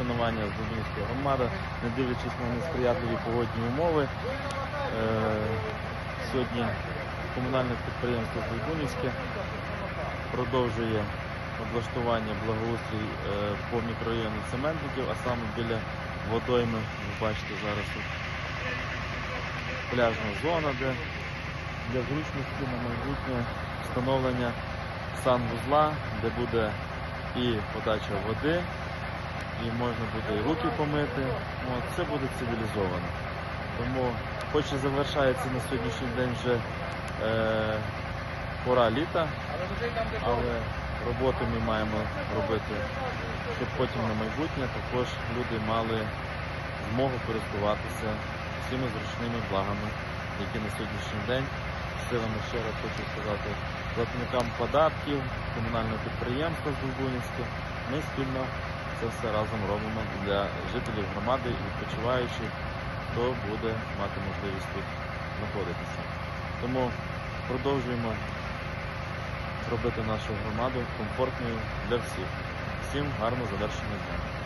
вшанування Дубинської громади, не дивлячись на несприятливі погодні умови. Е, Сьогодні комунальне підприємство Дубинське продовжує облаштування благоустрій е, по мікрорайону цементників, а саме біля водойми, ви бачите зараз тут пляжна зона, де для зручності на майбутнє встановлення санвузла, де буде і подача води, і можна буде і руки помити. От, все буде цивілізовано. Тому, хоч і завершається на сьогоднішній день вже е, пора літа, але роботи ми маємо робити, щоб потім на майбутнє також люди мали змогу користуватися всіми зручними благами, які на сьогоднішній день силами ще раз хочу сказати платникам податків, комунального підприємства з Дубунівське. Ми спільно це все разом робимо для жителів громади і відпочиваючих, хто буде мати можливість тут знаходитися. Тому продовжуємо робити нашу громаду комфортною для всіх. Всім гарно завершення дня.